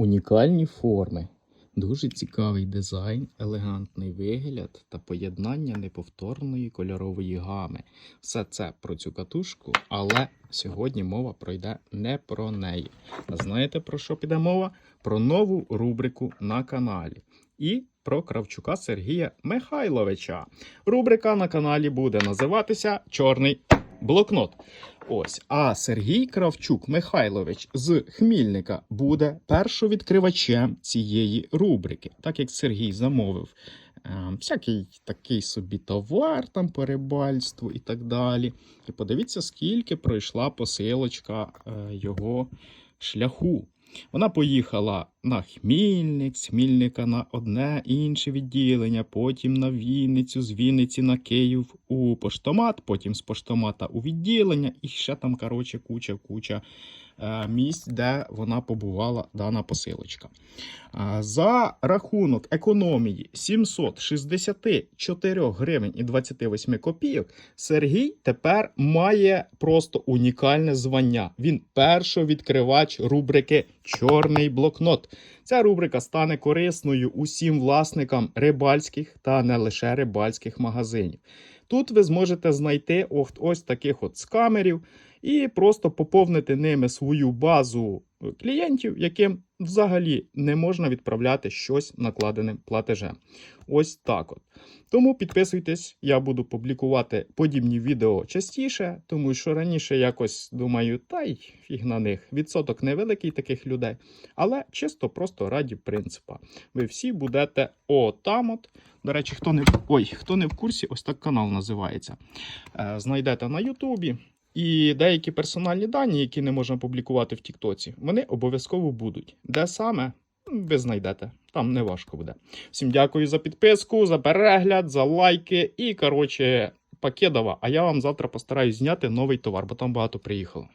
Унікальні форми, дуже цікавий дизайн, елегантний вигляд та поєднання неповторної кольорової гами. Все це про цю катушку, але сьогодні мова пройде не про неї. А знаєте про що піде мова? Про нову рубрику на каналі. І про Кравчука Сергія Михайловича. Рубрика на каналі буде називатися Чорний блокнот. Ось, а Сергій Кравчук Михайлович з Хмільника буде першовідкривачем цієї рубрики, так як Сергій замовив е, всякий такий собі товар там по і так далі. І подивіться, скільки пройшла посилочка е, його шляху. Вона поїхала на Хмільник, з Хмільника на одне інше відділення, потім на Вінницю, з Вінниці на Київ у поштомат, потім з поштомата у відділення, і ще там, коротше, куча куча е, місць, де вона побувала дана посилочка. За рахунок економії 764 гривень і 28 копійок Сергій тепер має просто унікальне звання. Він першовідкривач рубрики Чорний блокнот. Ця рубрика стане корисною усім власникам рибальських та не лише рибальських магазинів. Тут ви зможете знайти ось таких от скамерів і просто поповнити ними свою базу клієнтів, яким взагалі не можна відправляти щось накладеним платежем. Ось так от. Тому підписуйтесь, я буду публікувати подібні відео частіше, тому що раніше якось думаю, та й фіг на них. Відсоток невеликий таких людей, але чисто просто раді принципа. Ви всі будете отам от. До речі, хто не ой, хто не в курсі, ось так канал називається. Е, Знайдете на Ютубі. І деякі персональні дані, які не можна публікувати в Тіктоці, вони обов'язково будуть. Де саме ви знайдете. Там не важко буде. Всім дякую за підписку, за перегляд, за лайки і, коротше, пакедова. А я вам завтра постараюсь зняти новий товар, бо там багато приїхало.